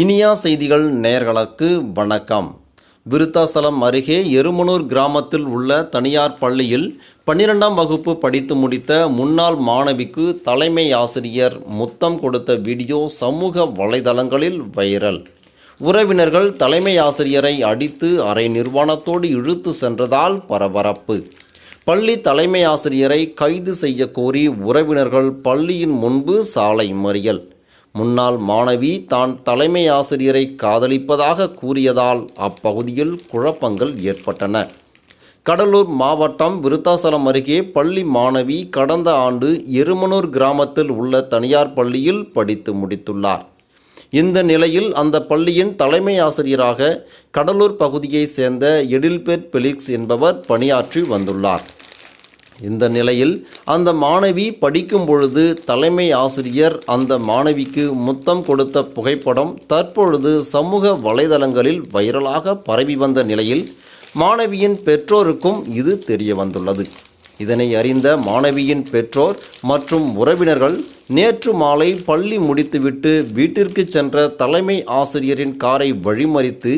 இனியா செய்திகள் நேயர்களுக்கு வணக்கம். விருத்தாசலம் அருகே எருமனூர் கிராமத்தில் உள்ள தனியார் பள்ளியில் பன்னிரெண்டாம் வகுப்பு படித்து முடித்த முன்னாள் மாணவிக்கு தலைமை ஆசிரியர் முத்தம் கொடுத்த வீடியோ சமூக வலைதளங்களில் வைரல். உறவினர்கள் தலைமை ஆசிரியரை அடித்து அரை நிர்வாணத்தோடு இழுத்து சென்றதால் பரபரப்பு. பள்ளி தலைமை ஆசிரியரை கைது செய்ய கோரி உறவினர்கள் பள்ளியின் முன்பு சாலை மறியல். முன்னாள் மாணவி தான் தலைமை ஆசிரியரை காதலிப்பதாக கூறியதால் அப்பகுதியில் குழப்பங்கள் ஏற்பட்டன. கடலூர் மாவட்டம் விருத்தாசலம் அருகே பள்ளி மாணவி கடந்த ஆண்டு எருமனூர் கிராமத்தில் உள்ள தனியார் பள்ளியில் படித்து முடித்துள்ளார். இந்த நிலையில் அந்த பள்ளியின் தலைமை ஆசிரியராக கடலூர் பகுதியைச் சேர்ந்த எடில்பெர் பெலிக்ஸ் என்பவர் பணியாற்றி வந்துள்ளார். இந்த நிலையில் அந்த மாணவி படிக்கும் பொழுது தலைமை ஆசிரியர் அந்த மாணவிக்கு முத்தம் கொடுத்த புகைப்படம் தற்பொழுது சமூக வலைதளங்களில் வைரலாக பரவி வந்த நிலையில் மாணவியின் பெற்றோருக்கும் இது தெரிய வந்துள்ளது. இதனை அறிந்த மாணவியின் பெற்றோர் மற்றும் உறவினர்கள் நேற்று மாலை பள்ளி முடித்துவிட்டு வீட்டிற்கு சென்ற தலைமை ஆசிரியரின் காரை வழிமறித்து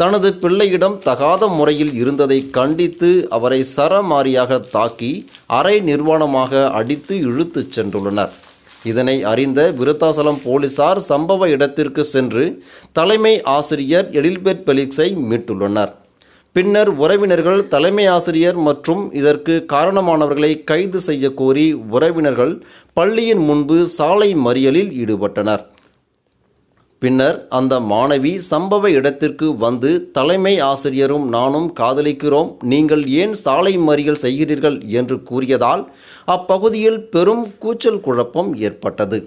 தனது பிள்ளையிடம் தகாத முறையில் இருந்ததை கண்டித்து அவரை சரமாரியாக தாக்கி அரை நிர்வாணமாக அடித்து இழுத்துச் சென்றுள்ளனர். இதனை அறிந்த விருத்தாசலம் போலீசார் சம்பவ இடத்திற்கு சென்று தலைமை ஆசிரியர் எடில்பெட் பெலிக்ஸை மீட்டுள்ளனர். பின்னர் உறவினர்கள் தலைமை ஆசிரியர் மற்றும் இதற்கு காரணமானவர்களை கைது செய்ய கோரி உறவினர்கள் பள்ளியின் முன்பு சாலை மறியலில் ஈடுபட்டனர். பின்னர் அந்த மாணவி சம்பவ இடத்திற்கு வந்து தலைமை ஆசிரியரும் நானும் காதலிக்கிறோம். நீங்கள் ஏன் சாலை மறியல் செய்கிறீர்கள்? என்று கூறியதால் அப்பகுதியில் பெரும் கூச்சல் குழப்பம் ஏற்பட்டது.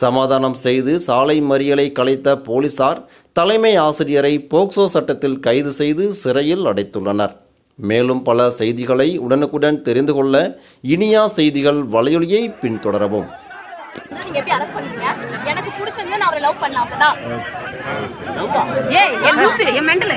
சமாதானம் செய்து சாலை மறியலை கலைத்த போலீசார் தலைமை ஆசிரியரை போக்சோ சட்டத்தில் கைது செய்து சிறையில் அடைத்துள்ளனர். மேலும் பல செய்திகளை உடனுக்குடன் தெரிந்து கொள்ள இனியா செய்திகள் வலையொலியை பின்தொடரவும். வந்து நீங்க எப்படி அரெஸ்ட் பண்ணீங்க எனக்கு பிடிச்சிருந்து நான் அவரை லவ் பண்ண அவ்வளவுதான் ஏய் என் லூசு என் மெண்டல்.